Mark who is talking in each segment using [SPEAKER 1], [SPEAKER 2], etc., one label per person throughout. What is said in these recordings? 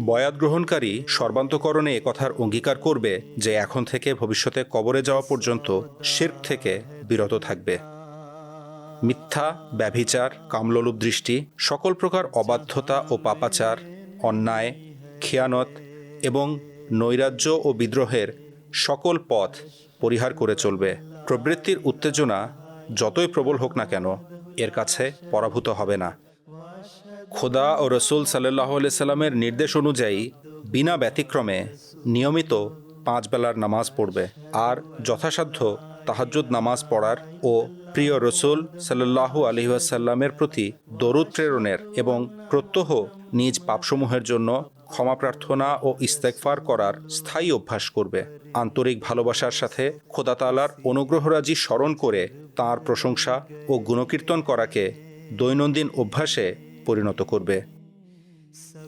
[SPEAKER 1] বয়াত গ্রহণকারী সর্বান্তকরণে কথার অঙ্গীকার করবে যে এখন থেকে ভবিষ্যতে কবরে যাওয়া পর্যন্ত শেরক থেকে বিরত থাকবে। মিথ্যা, ব্যভিচার, কামললুপ দৃষ্টি, সকল প্রকার অবাধ্যতা ও পাপাচার, অন্যায়, খেয়ানত এবং নৈরাজ্য ও বিদ্রোহের সকল পথ পরিহার করে চলবে। প্রবৃত্তির উত্তেজনা যতই প্রবল হোক না কেন, এর কাছে পরাভূত হবে না। খোদা ও রসুল সাল্লাহ সাল্লামের নির্দেশ অনুযায়ী বিনা ব্যতিক্রমে নিয়মিত পাঁচ বেলার নামাজ পড়বে। আর যথাসাধ্য তাহাজ্জুদ নামাজ পড়ার ও প্রিয় রসুল সাল্লাহ আলহিহাসাল্লামের প্রতি দরুদ প্রেরণের এবং প্রত্যহ নিজ পাপসমূহের জন্য ক্ষমা প্রার্থনা ও ইস্তেকফার করার স্থায়ী অভ্যাস করবে। আন্তরিক ভালোবাসার সাথে খোদা তালার অনুগ্রহরাজি স্মরণ করে তাঁর প্রশংসা ও গুণকীর্তন করাকে দৈনন্দিন অভ্যাসে পরিণত করবে।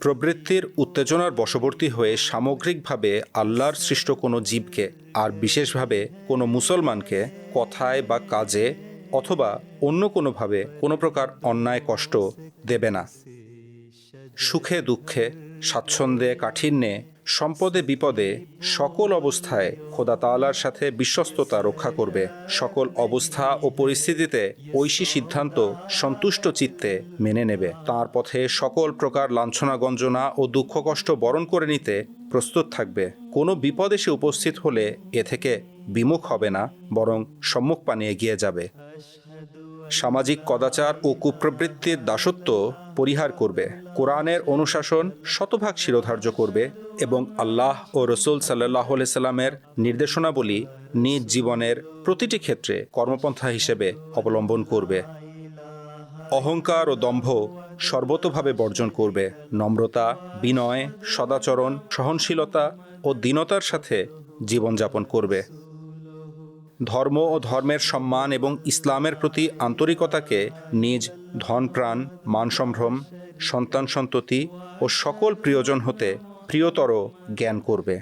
[SPEAKER 1] প্রবৃত্তির উত্তেজনার বশবর্তী হয়ে সামগ্রিকভাবে আল্লাহর সৃষ্ট কোনো জীবকে আর বিশেষভাবে কোনো মুসলমানকে কথায় বা কাজে অথবা অন্য কোনোভাবে কোনো প্রকার অন্যায় কষ্ট দেবে না। সুখে, দুঃখে, স্বাচ্ছন্দ্যে, কাঠিন্যে, সম্পদে, বিপদে, সকল অবস্থায় খোদা তালার সাথে বিশ্বস্ততা রক্ষা করবে। সকল অবস্থা ও পরিস্থিতিতে ঐশী সিদ্ধান্ত সন্তুষ্ট চিত্তে মেনে নেবে। তার পথে সকল প্রকার লাঞ্ছনা, গঞ্জনা ও দুঃখ, কষ্ট বরণ করে নিতে প্রস্তুত থাকবে। কোনো বিপদ এসে উপস্থিত হলে এ থেকে বিমুখ হবে না, বরং সম্মুখ পানে এগিয়ে যাবে। সামাজিক কদাচার ও কুপ্রবৃত্তির দাসত্ব পরিহার করবে। কোরআনের অনুশাসন শতভাগ শিরোধার্য করবে এবং আল্লাহ ও রসুল সাল্লাহ সাল্লামের নির্দেশনাবলী নিজ জীবনের প্রতিটি ক্ষেত্রে কর্মপন্থা হিসেবে অবলম্বন করবে। অহংকার ও দম্ভ সর্বতভাবে বর্জন করবে। নম্রতা, বিনয়, সদাচরণ, সহনশীলতা ও দীনতার সাথে জীবনযাপন করবে। ধর্ম ও ধর্মের সম্মান এবং ইসলামের প্রতি আন্তরিকতাকে নিজ ধন প্রাণ মান সম্ভ্রম সন্তান সন্ততি ও সকল প্রিয়জন হতে প্রিয়তর জ্ঞান করবে।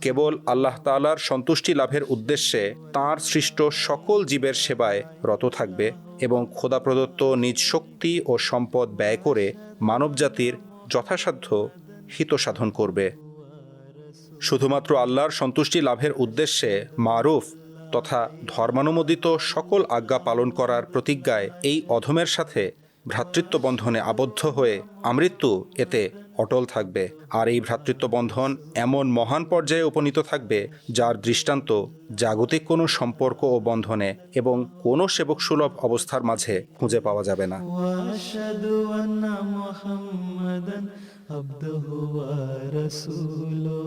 [SPEAKER 1] কেবল আল্লাহ তাআলার সন্তুষ্টি লাভের উদ্দেশ্যে তাঁর সৃষ্ট সকল জীবের সেবায় রত থাকবে এবং খোদা প্রদত্ত নিজ শক্তি ও সম্পদ ব্যয় করে মানবজাতির যথাসাধ্য হিত সাধন করবে। শুধুমাত্র আল্লাহর সন্তুষ্টি লাভের উদ্দেশ্যে মারুফ তথা ধর্মানুমোদিত সকল আজ্ঞা পালন করার প্রতিজ্ঞায় এই অধমের সাথে ভ্রাতৃত্ব বন্ধনে আবদ্ধ হয়ে আমৃত্যু এতে অটল থাকবে আর এই ভ্রাতৃত্ব বন্ধন এমন মহান পর্যায়ে উপনীত থাকবে যার দৃষ্টান্ত জাগতিক কোনো সম্পর্ক ও বন্ধনে এবং কোনো সেবক সুলভ অবস্থার মাঝে খুঁজে পাওয়া যাবে না
[SPEAKER 2] واشهد ان محمدا عبده ورسوله